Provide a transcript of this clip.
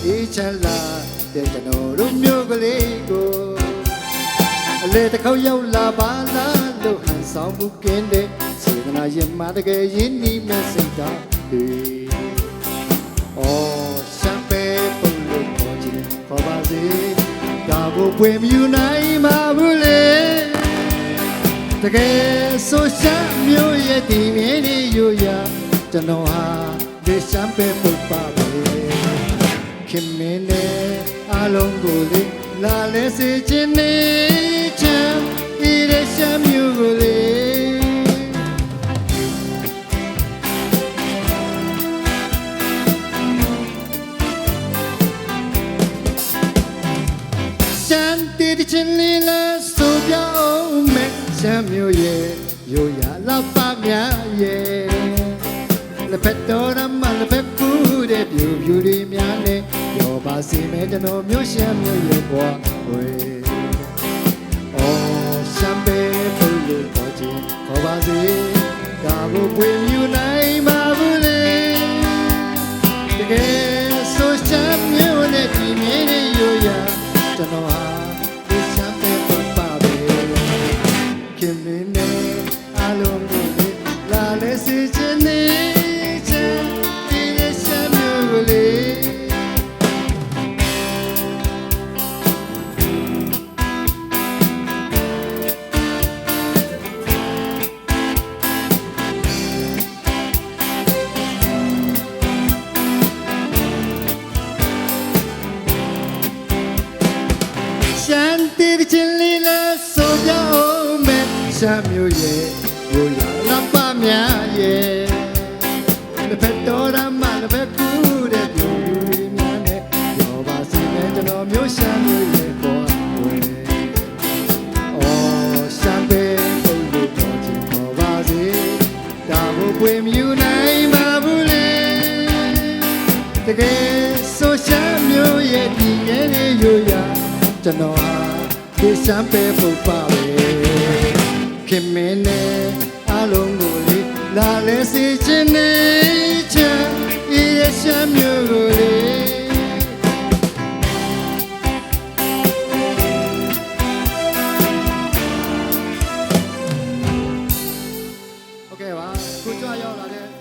မအေးချမ်းလာတဲ့ကျွန်တော်တို့မျိုးကလေးကိုအလေတစ်ခေါက်ရောက်လာပါလားလို့ဟန်ဆောင်မှုကင်းတဲ့စေတနာရင်မတကယ်ရင်းနှီးမဲ့စိတ်ဓာတ်တွေအော်ရှမ်းပဲပုံလို့ခေါ်ချင်ခေါ်ပါစေဒါကိုပွင့်မြူနိုင်မှာဘူးလေတကယ်ဆိုရှမ်းမျိုးရဲ့ဒီမြင်းလေးယူရကျွန်တော်ဟာဒေရှမ်းပဲပုတ်ပါပဲ ခင်မင်းနဲ့အလုံးကိုလေလာလဲစေခြင်းနေချမ်းဒီဒေရှမ်းမျိုးကိုလေရှမ်းတီးချင်းလေးလဲဆိုပြအောင်မယ်ရှမ်းမျိုးရဲ့ရိုးရာလာပါမြရဲ့ ကျွန်တော်မျိုးရှမ်းမျိုးရဲ့ဘွားဝေအော်ရှမ်းပဲဘယ်လိုပေါ်ချင်ခေါ်ပါစေဒါကိုပွင့်မြူနိုင်ပါဘူးလေတကယ်ဆိုချမ်းမျိုးနဲ့ဒီမြင်းနဲ့ရိုးရာကျွန်တော်ဟာဒီချမ်းပဲပတ်ပါပဲခင်မင်းနဲ့အလုံးကိုလေလာလဲစီချင်နေချ ရှမ်းတီးချင်းလေးလဲဆိုကြအောင်မယ်ရှမ်းမျိုးရဲ့ရိုးရာလမ်းပါများရဲ့လက်ဖက်တော်ရမလက်ဖက်ကူတဲ့ပြူပြူလေးများနဲ့ရောပါစီမဲကျွန်တော်မျိုးရှမ်းမျိုးရဲ့ပေါ်ဝဲအော်ရှမ်းပဲပုံလို့ပေါ်ချင်ပေါ်ပါစေဒါကိုပွင့်မြူနိုင်ပါဘူးလေတကယ်ဆိုရှယ်မျိုးရဲ့ဒီငယ်လေးရိုးရာကျွန်တော် ဟာဒီစံပဲဖို့ပါပဲခင်မင်းနဲ့အလုံးကိုလေလာလဲစီချင်နေချင်ဒီရဲ့ရှမ်းမျိုးကိုလေโอเคပါခုကြွရောက်လာတဲ့